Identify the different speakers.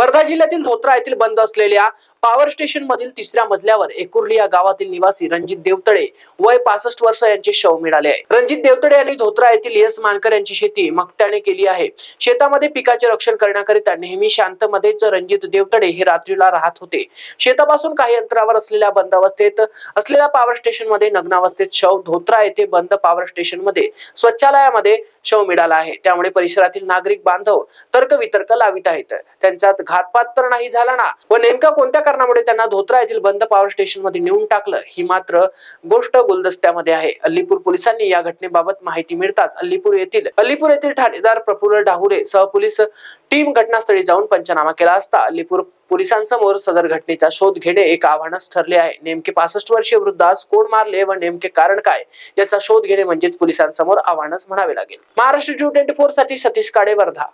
Speaker 1: वर्धा जिल्ह्यातील धोत्रा येथील बंद असलेल्या पॉवर स्टेशन मधील तिसऱ्या मजल्यावर एकुर्ली या गावातील निवासी रणजित देवतळे वय पासष्ट वर्ष यांचे शव मिळाले आहे. रणजित देवतळे यांनी धोत्रा येथील येस मानकर यांची शेती मक्त्याने केली आहे. शेतामध्ये पिकाचे रक्षण करण्याकरिता नेहमी शांतमध्येच रणजित देवतळे हे रात्रीला राहत होते. शेतापासून काही अंतरावर असलेल्या बंद अवस्थेत असलेल्या पॉवर स्टेशनमध्ये नग्नावस्थेत शव धोत्रा येथे बंद पॉवर स्टेशनमध्ये स्वच्छालयामध्ये शव मिळाला आहे. त्यामुळे परिसरातील नागरिक बांधव तर्क वितर्क लावित आहेत. त्यांच्यात घातपात तर नाही झाला ना? व नेमका कोणत्या कारणामुळे त्यांना धोत्रा येथील बंद पॉवर स्टेशनमध्ये नेऊन टाकलं. ही मात्र गोष्ट गुलदस्त्यामध्ये आहे. अल्लीपूर पोलिसांनी या घटनेबाबत माहिती मिळताच अल्लीपूर येथील अल्लीपूर येथील ठाणेदार प्रफुल्ल डाहुरे सह पोलीस टीम घटनास्थळी जाऊन पंचनामा केला असता अल्लीपूर पोलिसांसमोर सदर घटनेचा शोध घेणे एक आव्हानच ठरले आहे. नेमके पासष्ट वर्षीय वृद्धास कोण मारले व नेमके कारण काय? याचा शोध घेणे म्हणजेच पोलिसांसमोर आव्हानच म्हणावे लागेल. महाराष्ट्र ट्वेंटी फोरसाठी सतीश काडे वर्धा